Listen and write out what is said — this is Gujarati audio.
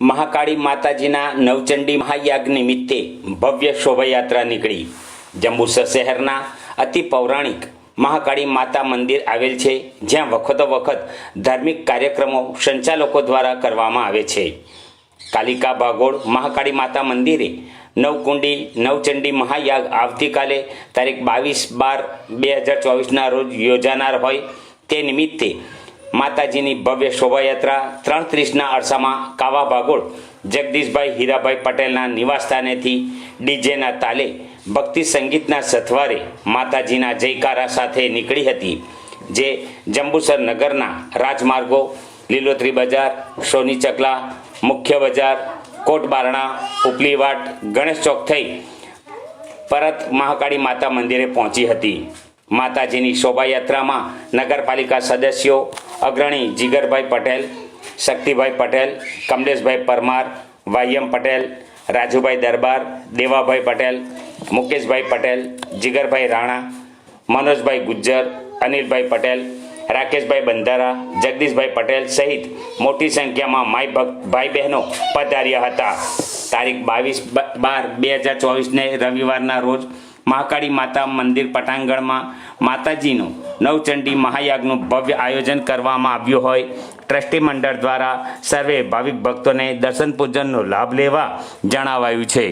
મહાકાળી માતાજીના નવચંડી મહાયાગ નિમિત્તે ભવ્ય શોભાયાત્રા નીકળી. જંબુસર શહેરના અતિ પૌરાણિક મહાકાળી માતા મંદિર આવેલ છે, જ્યાં વખતો વખત ધાર્મિક કાર્યક્રમો સંચાલકો દ્વારા કરવામાં આવે છે. કાલિકા ભાગોળ મહાકાળી માતા મંદિરે નવકુંડી, નવચંડી મહાયાગ આવતીકાલે તારીખ બાવીસ બાર બે હજાર ચોવીસના રોજ યોજાનાર હોય તે નિમિત્તે માતાજીની ભવ્ય શોભાયાત્રા ત્રણ ત્રીસના અરસામાં કાવા ભાગોળ, જગદીશભાઈ હીરાભાઈ પટેલના નિવાસસ્થાનેથી ડીજેના તાલે ભક્તિ સંગીતના સથવારે માતાજીના જયકારા સાથે નીકળી હતી, જે જંબુસર નગરના રાજમાર્ગો, લીલોતરી બજાર, સોની ચકલા, મુખ્ય બજાર કોટબારણા ઉપલીવાટ ગણેશ ચોક થઈ પરત મહાકાળી માતા મંદિરે પહોંચી હતી. માતાજીની શોભાયાત્રામાં નગરપાલિકા સદસ્યો અગ્રણી જીગરભાઈ પટેલ, શક્તિભાઈ પટેલ, કમલેશભાઈ પરમાર, વાયમ પટેલ, રાજુભાઈ દરબાર, દેવાભાઈ પટેલ, મુકેશભાઈ પટેલ, જીગરભાઈ રાણા, મનોજભાઈ ગુજ્જર, અનિલભાઈ પટેલ, રાકેશભાઈ બંધારા, જગદીશભાઈ પટેલ સહિત મોટી સંખ્યામાં માય ભક્ત ભાઈ બહેનો પધાર્યા હતા. તારીખ બાવીસ બાર બે હજાર ચોવીસને રવિવારના રોજ મહાકાળી માતા મંદિર પટાંગણમાં માતાજીનું નવચંડી મહાયાગનું ભવ્ય આયોજન કરવામાં આવ્યું હોય. ટ્રસ્ટી મંડળ દ્વારા સર્વે ભાવિક ભક્તોને દર્શન પૂજનનો લાભ લેવા જણાવાયું છે.